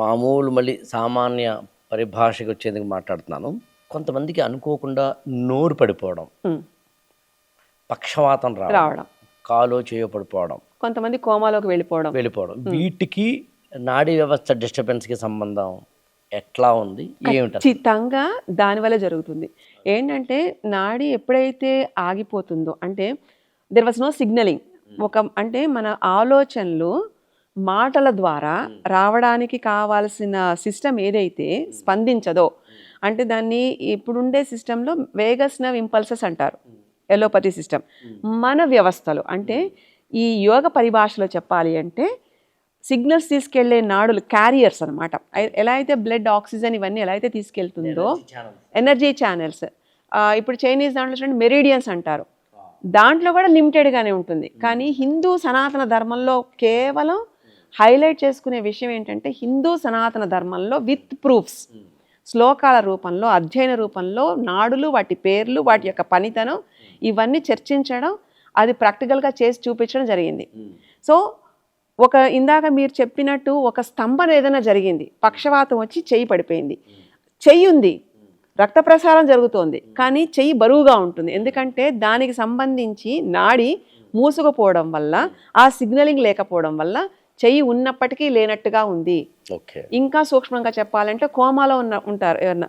మామూలు మళ్ళీ సామాన్య పరిభాషకు వచ్చేందుకు మాట్లాడుతున్నాను. కొంతమందికి అనుకోకుండా నోరు పడిపోవడం పక్షవాతం రావడం కాలో చేయో పడిపోవడం కొంతమంది కోమాలోకి వెళ్ళిపోవడం. వెళ్ళిపోవడం. వీటికి నాడీ వ్యవస్థ డిస్టర్బెన్స్కి సంబంధం ఎట్లా ఉంది? ఖచ్చితంగా దానివల్ల జరుగుతుంది. ఏంటంటే నాడి ఎప్పుడైతే ఆగిపోతుందో అంటే దెర్ వాజ్ నో సిగ్నలింగ్ ఒక అంటే మన ఆలోచనలు మాటల ద్వారా రావడానికి కావాల్సిన సిస్టమ్ ఏదైతే స్పందించదో అంటే దాన్ని ఇప్పుడుండే సిస్టంలో వేగస్ నవ్ ఇంపల్సెస్ అంటారు. Allopathy system. మన వ్యవస్థలో అంటే ఈ యోగ పరిభాషలో చెప్పాలి అంటే సిగ్నల్స్ తీసుకెళ్ళే నాడులు క్యారియర్స్ అనమాట ఎలా అయితే బ్లడ్ ఆక్సిజన్ ఇవన్నీ ఎలా అయితే తీసుకెళ్తుందో ఎనర్జీ ఛానల్స్. ఇప్పుడు చైనీస్ దాంట్లో చూడండి మెరీడియన్స్ అంటారు. దాంట్లో కూడా లిమిటెడ్గానే ఉంటుంది. కానీ హిందూ సనాతన ధర్మంలో కేవలం హైలైట్ చేసుకునే విషయం ఏంటంటే హిందూ సనాతన ధర్మంలో విత్ ప్రూఫ్స్. శ్లోకాల రూపంలో అధ్యయన రూపంలో నాడులు వాటి పేర్లు వాటి యొక్క పనితనం ఇవన్నీ చర్చించడం అది ప్రాక్టికల్గా చేసి చూపించడం జరిగింది. సో ఒక ఇందాక మీరు చెప్పినట్టు ఒక స్తంభన ఏదైనా జరిగింది పక్షవాతం వచ్చి చెయ్యి పడిపోయింది. చెయ్యి ఉంది రక్త ప్రసారం జరుగుతోంది కానీ చెయ్యి బరువుగా ఉంటుంది. ఎందుకంటే దానికి సంబంధించి నాడి మూసుకుపోవడం వల్ల ఆ సిగ్నలింగ్ లేకపోవడం వల్ల చెయ్యి ఉన్నప్పటికీ లేనట్టుగా ఉంది. ఇంకా సూక్ష్మంగా చెప్పాలంటే కోమాలో ఉన్న ఉంటారు ఎవరన్నా.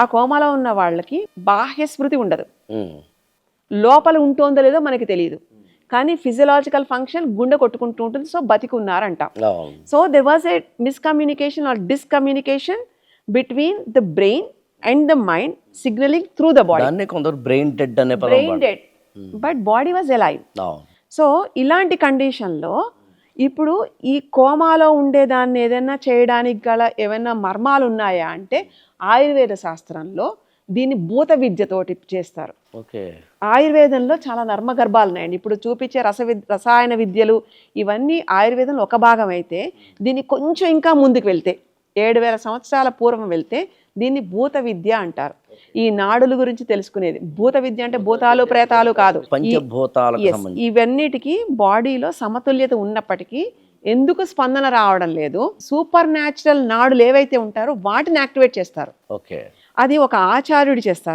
ఆ కోమాలో ఉన్న వాళ్ళకి బాహ్య స్మృతి ఉండదు. లోపల ఉంటుందో లేదో మనకి తెలియదు కానీ ఫిజియలాజికల్ ఫంక్షన్ గుండె కొట్టుకుంటూ ఉంటుంది. సో బతికి ఉన్నారంట so there was a miscommunication or discommunication between the brain and the mind signalling through the body కొందరు బ్రెయిన్ డెడ్ అనే పదం brain dead but body was alive. So ఇలాంటి కండిషన్లో ఇప్పుడు ఈ కోమాలో ఉండేదాన్ని ఏదైనా చేయడానికి గల ఏమైనా మర్మాలు ఉన్నాయా అంటే ఆయుర్వేద శాస్త్రంలో దీన్ని భూత విద్యతోటి చేస్తారు. ఓకే. ఆయుర్వేదంలో చాలా నర్మగర్భాలు ఉన్నాయండి. ఇప్పుడు చూపించే రస రసాయన విద్యలు ఇవన్నీ ఆయుర్వేదంలో ఒక భాగం అయితే దీన్ని కొంచెం ఇంకా ముందుకు వెళ్తే ఏడు వేల సంవత్సరాల పూర్వం వెళ్తే దీన్ని భూత విద్య అంటారు. ఈ నాడుల గురించి తెలుసుకునేది. భూత విద్య అంటే భూతాలు ప్రేతాలు కాదు. ఇవన్నిటికీ బాడీలో సమతుల్యత ఉన్నప్పటికీ ఎందుకు స్పందన రావడం లేదు. సూపర్ న్యాచురల్ నాడులు ఏవైతే ఉంటారో వాటిని యాక్టివేట్ చేస్తారు. అది ఒక ఆచార్యుడు చేస్తారు.